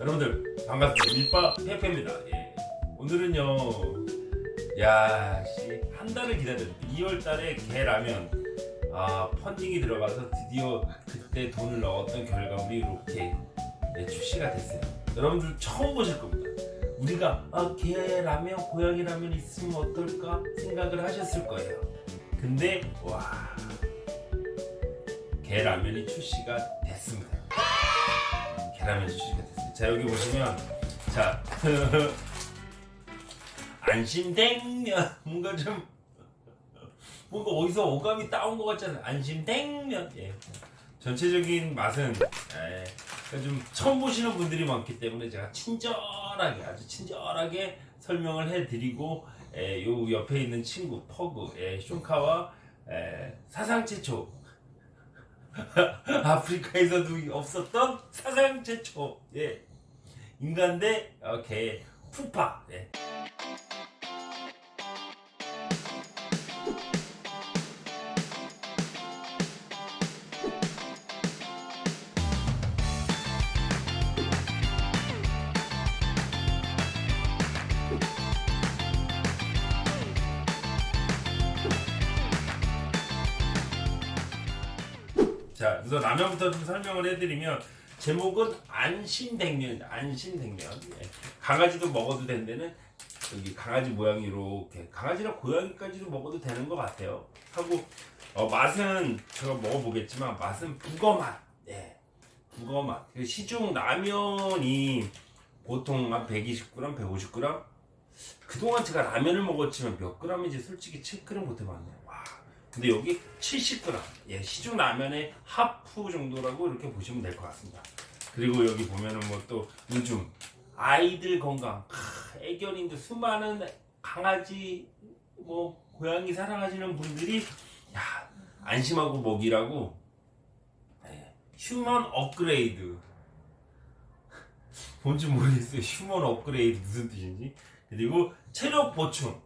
여러분들 반갑습니다. 밀밥 페페입니다. 예. 오늘은요, 야, 씨, 한 달을 기다렸는데 2월 달에 개 라면 아 펀딩이 들어가서 드디어 그때 돈을 넣었던 결과물이 이렇게 네, 출시가 됐어요. 여러분들 처음 보실 겁니다. 우리가 아, 개 라면 고양이 라면 있으면 어떨까 생각을 하셨을 거예요. 근데 와 개라면이 출시가 됐습니다. 계란면이 출시가 됐습니다. 자 여기 보시면 자 안심냉면 뭔가 좀 뭔가 어디서 오감이 따온 것 같잖아요. 안심냉면 예. 전체적인 맛은 예, 그러니까 좀 처음 보시는 분들이 많기 때문에 제가 친절하게 아주 친절하게 설명을 해드리고 예, 요 옆에 있는 친구 퍼그 예, 숀카와 예, 사상 최초 아프리카에서도 없었던 사상 최초 예. 인간 대 어, 개 푸파 예. 자, 우선 라면부터 좀 설명을 해드리면 제목은 안심냉면, 안심냉면. 예. 강아지도 먹어도 된다는 여기 강아지 모양이 이렇게 강아지나 고양이까지도 먹어도 되는 것 같아요. 하고 어, 맛은 제가 먹어보겠지만 맛은 북어 맛. 예. 북어 맛. 그 시중 라면이 보통 한 120g, 150g. 그동안 제가 라면을 먹었지만 몇 g인지 솔직히 체크를 못 해봤네요. 와. 근데 여기 70g. 예, 시중 라면의 하프 정도라고 이렇게 보시면 될 것 같습니다. 그리고 여기 보면은 뭐 또 요즘 아이들 건강, 크, 애견인들 수많은 강아지 뭐 고양이 사랑하시는 분들이 야 안심하고 먹이라고 예, 휴먼 업그레이드 뭔지 모르겠어요. 휴먼 업그레이드 무슨 뜻인지. 그리고 체력 보충.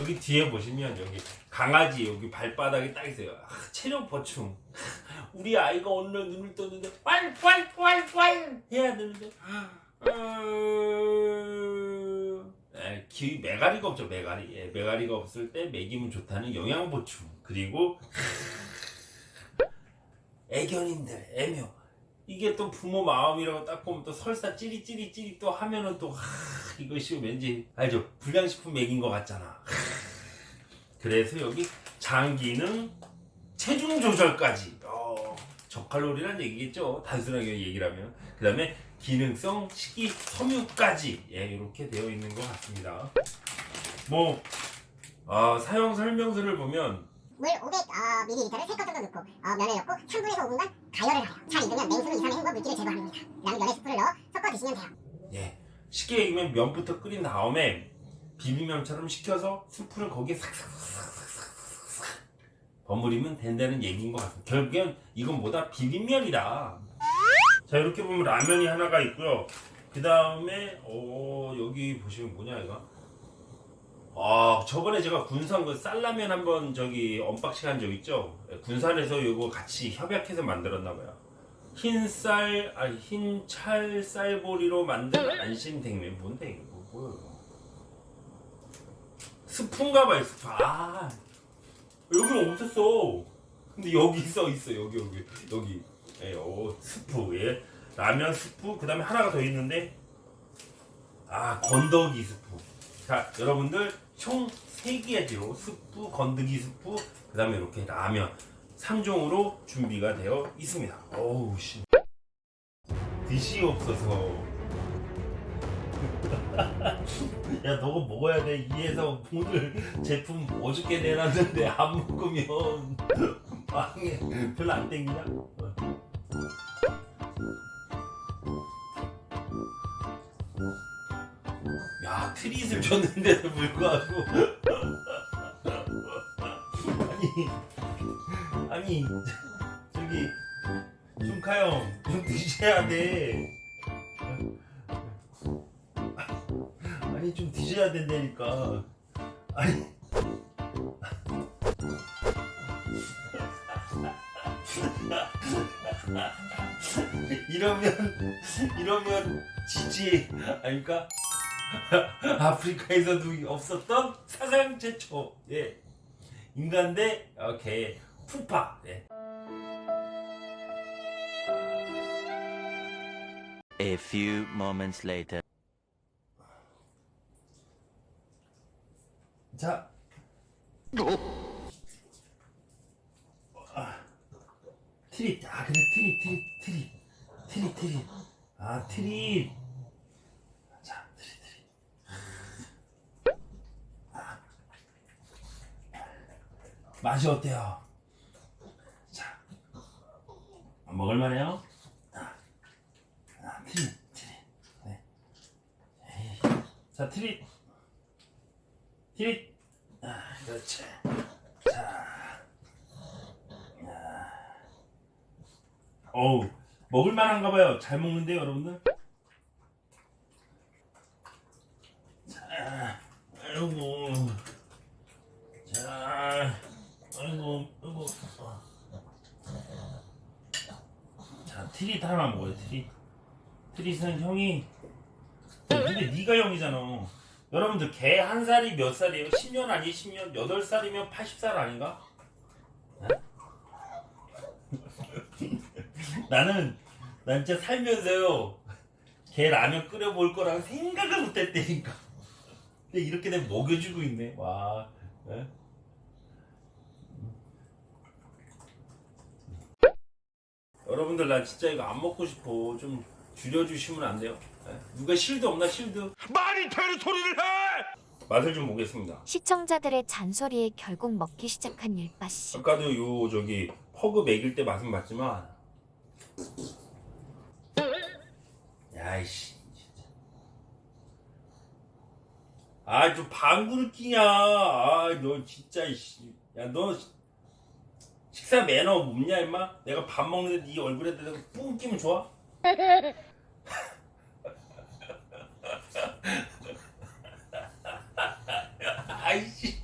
여기 뒤에 보시면 여기 강아지 여기 발바닥에 딱 있어요. 아, 체력 보충. 우리 아이가 날 눈을 떴는데 왈왈왈왈 해야 되는데 어... 에, 기 메가리가 없죠 메가리. 예, 메가리가 없을 때 먹이면 좋다는 영양 보충. 그리고 애견인들 애묘. 이게 또 부모 마음이라고 딱 보면 또 설사 찌릿찌릿찌릿 또 하면은 또 하, 이것이 왠지 알죠 불량식품 먹인 것 같잖아. 하, 그래서 여기 장 기능 체중 조절까지 어, 저칼로리란 얘기겠죠 단순하게 얘기를 하면 그 다음에 기능성 식이 섬유까지 예, 이렇게 되어 있는 것 같습니다 뭐 아, 사용 설명서를 보면 물 500ml를 3컵 정도 넣고 어, 면을 넣고 3분에서 5분간 가열을 해요. 잘 익으면 맹수로 이상의 흙과 물기를 제거합니다. 그다음에 면에 스프를 넣어 섞어 드시면 돼요. 예, 쉽게 얘기하면 면부터 끓인 다음에 비빔면처럼 식혀서 스프를 거기에 싹싹싹싹싹 버무리면 된다는 얘기인 것 같습니다. 결국엔 이건 뭐다 비빔면이다. 자 이렇게 보면 라면이 하나가 있고요. 그 다음에 어 여기 보시면 뭐냐 이거. 아 저번에 제가 군산 그 쌀라면 한번 저기 언박싱 한 적 있죠. 예, 군산에서 이거 같이 협약해서 만들었나 봐요. 흰쌀 아니 흰 찰 쌀보리로 만든 안심냉면 뭔데 이거 뭐, 이거 스프인가 봐요 스프 아. 여기는 없었어. 근데 여기 써 있어. 여기 여기. 여기. 예, 어, 스프 예. 라면 스프 그 다음에 하나가 더 있는데. 아 건더기 스프 자 여러분들 총 3개지로 스프 건더기 스프 그 다음에 이렇게 라면. 3종으로 준비가 되어 있습니다. 어우 씨. 뒷이 없어서 야 너가 먹어야 돼 이에서 오늘 제품 어저께 내놨는데 안 먹으면 망해 별로 안 땡기냐? 어. 야 트릿을 줬는데도 불구하고 아니 아니 저기 숀카 형 좀 드셔야 돼 아니 좀 드셔야 된다니까. 아니. 이러면 이러면 지지 아닙니까? 아프리카에서도 없었던 사상 최초. 예. 인간 대개 푸파. 예. A few moments later. 자. 아, 트릿 아 그래 트릿 트릿 트릿 트릿 트릿 아 트릿 자 트릿 트릿 아. 맛이 어때요? 자. 먹을만해요? 아, 아 트릿 트릿 네. 에이. 자 트릿 트릿 아 그렇지. 자. 야. 어우 먹을만한가 봐요. 잘 먹는데요 여러분들? 자 아이고. 자 아이고 아이고. 자 트릿 하나 먹어요 트릿 트릿은 형이. 근데 네가 형이잖아 여러분들 개 한 살이 몇 살이에요? 10년 아니 10년 8살이면 80살 아닌가? 네? 나는 난 진짜 살면서요 개 라면 끓여 볼 거랑 생각을 못 했다니까 근데 이렇게 되면 먹여주고 있네 와 네? 여러분들 나 진짜 이거 안 먹고 싶어 좀 줄여주시면 안 돼요? 네? 누가 실드 없나 실드? 말이 되는 소리를 해! 맛을 좀 보겠습니다 시청자들의 잔소리에 결국 먹기 시작한 일바씨. 아까도 요 저기 퍼그 먹일 때 맛은 봤지만 야이씨 진짜 아좀 방구를 끼냐 아너 진짜 이씨 야너 식사 매너 없냐 임마 내가 밥 먹는데 네 얼굴에 대서 뿡 끼면 좋아? 아이씨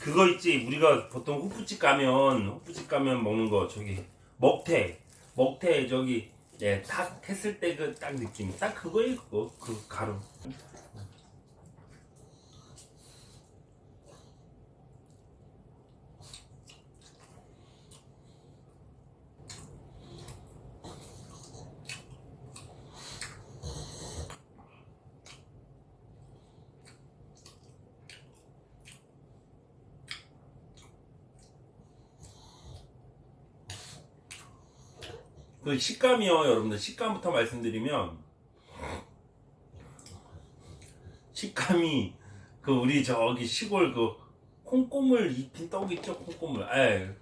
그거 있지. 우리가 보통 호프집 가면 호프집 가면 먹는 거 저기 먹태. 먹태 저기 예탁 했을 때 그 딱 느낌. 딱 그거예요 그거. 그 가루 그 식감이요 여러분들. 식감부터 말씀드리면 식감이 그 우리 저기 시골 그 콩고물 익힌 떡 있죠? 콩고물. 예.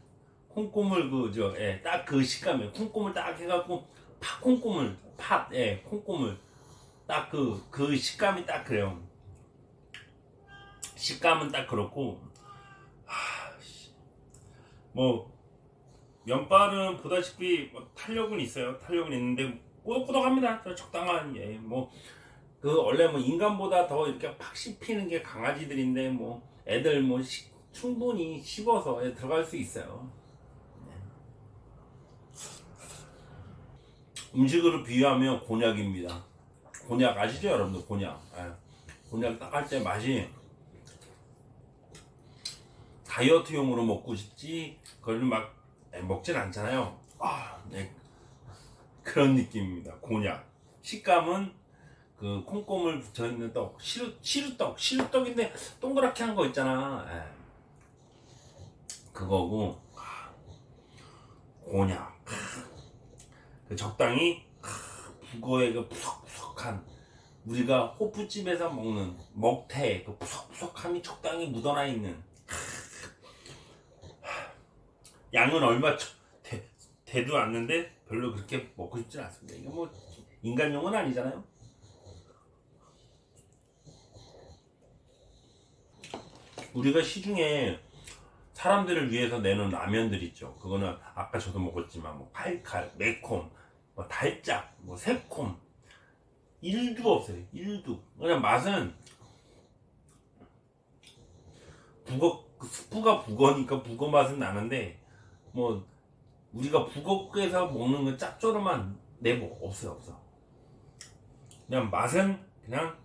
콩고물 그 저 예 딱 그 식감이에요. 콩고물 딱 해갖고 팥 콩고물 팥 예 콩고물. 딱 그 그 식감이 딱 그래요. 식감은 딱 그렇고 하, 씨. 뭐 면발은 보다시피 뭐 탄력은 있어요. 탄력은 있는데 꾸덕꾸덕합니다. 저 적당한 예, 뭐 그 원래 뭐 인간보다 더 이렇게 팍 씹히는 게 강아지들인데 뭐 애들 뭐 시- 충분히 씹어서 예, 들어갈 수 있어요. 네. 음식으로 비유하면 곤약입니다. 곤약 아시죠, 여러분들? 곤약. 예. 곤약 딱 할 때 맛이 다이어트용으로 먹고 싶지 그걸 막 네, 먹진 않잖아요. 아, 네. 그런 느낌입니다. 곤약. 식감은 그 콩고물 붙어 있는 떡, 시루 시루떡, 시루떡인데 동그랗게 한 거 있잖아. 예. 그거고 아, 곤약. 그 적당히 아, 북어의 그 푸석푸석한 우리가 호프집에서 먹는 먹태 그 푸석푸석함이 적당히 묻어나 있는 양은 얼마 되도 않는데 별로 그렇게 먹고 싶진 않습니다. 이거 뭐 인간용은 아니잖아요. 우리가 시중에 사람들을 위해서 내는 라면들 있죠. 그거는 아까 저도 먹었지만 뭐 칼칼, 매콤, 뭐 달짝, 뭐 새콤 일도 없어요. 일도 그냥 맛은 북어 그 스프가 북어니까 북어 맛은 나는데 뭐 우리가 북어에서 먹는 건 짭조름한 내복 없어요 없어 그냥 맛은 그냥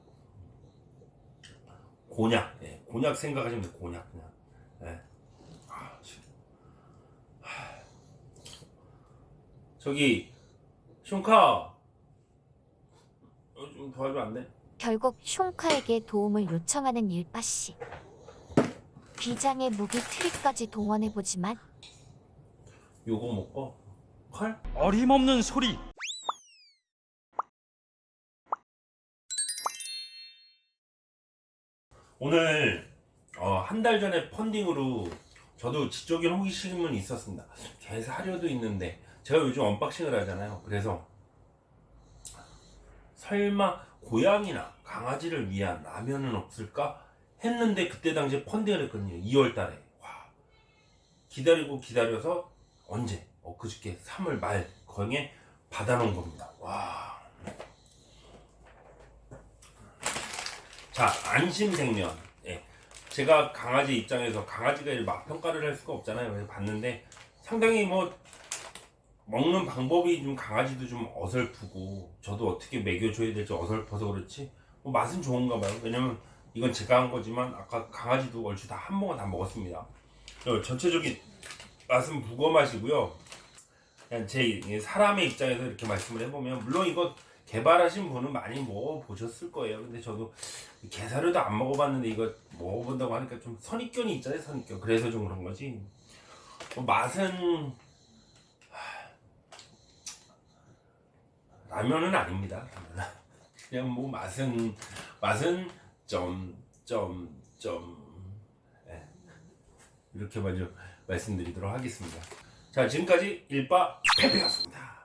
곤약 예, 곤약 생각하시면 돼요 곤약 그냥 예. 아. 저기 숑카 어, 좀 도와주면 안 돼? 결국 숑카에게 도움을 요청하는 일빠 씨. 비장의 무기 트릭까지 동원해 보지만 요거 먹고 컬? 어림없는 소리. 오늘 어, 한 달 전에 펀딩으로 저도 지적인 호기심은 있었습니다. 계속 하려도 있는데 제가 요즘 언박싱을 하잖아요. 그래서 설마 고양이나 강아지를 위한 라면은 없을까 했는데 그때 당시에 펀딩을 했거든요. 2월 달에. 와. 기다리고 기다려서 언제? 엊그저께 3월 말 거에 받아놓은 겁니다. 와. 자, 안심생면. 예. 제가 강아지 입장에서 강아지가 막 평가를 할 수가 없잖아요. 그래서 봤는데 상당히 뭐 먹는 방법이 좀 강아지도 좀 어설프고 저도 어떻게 먹여줘야 될지 어설퍼서 그렇지 뭐 맛은 좋은가 봐요. 왜냐면 이건 제가 한 거지만 아까 강아지도 얼추 다한 모금 다 먹었습니다. 어, 전체적인 맛은 북어 맛이고요. 그냥 제 사람의 입장에서 이렇게 말씀을 해보면 물론 이거 개발하신 분은 많이 먹어보셨을 거예요. 근데 저도 게사료도 안 먹어봤는데 이거 먹어본다고 하니까 좀 선입견이 있잖아요. 선입견. 그래서 좀 그런 거지. 뭐 맛은 하, 라면은 아닙니다. 그냥 뭐 맛은 맛은 점 점점 예. 이렇게 먼저 말씀드리도록 하겠습니다. 자 지금까지 일바 페페였습니다.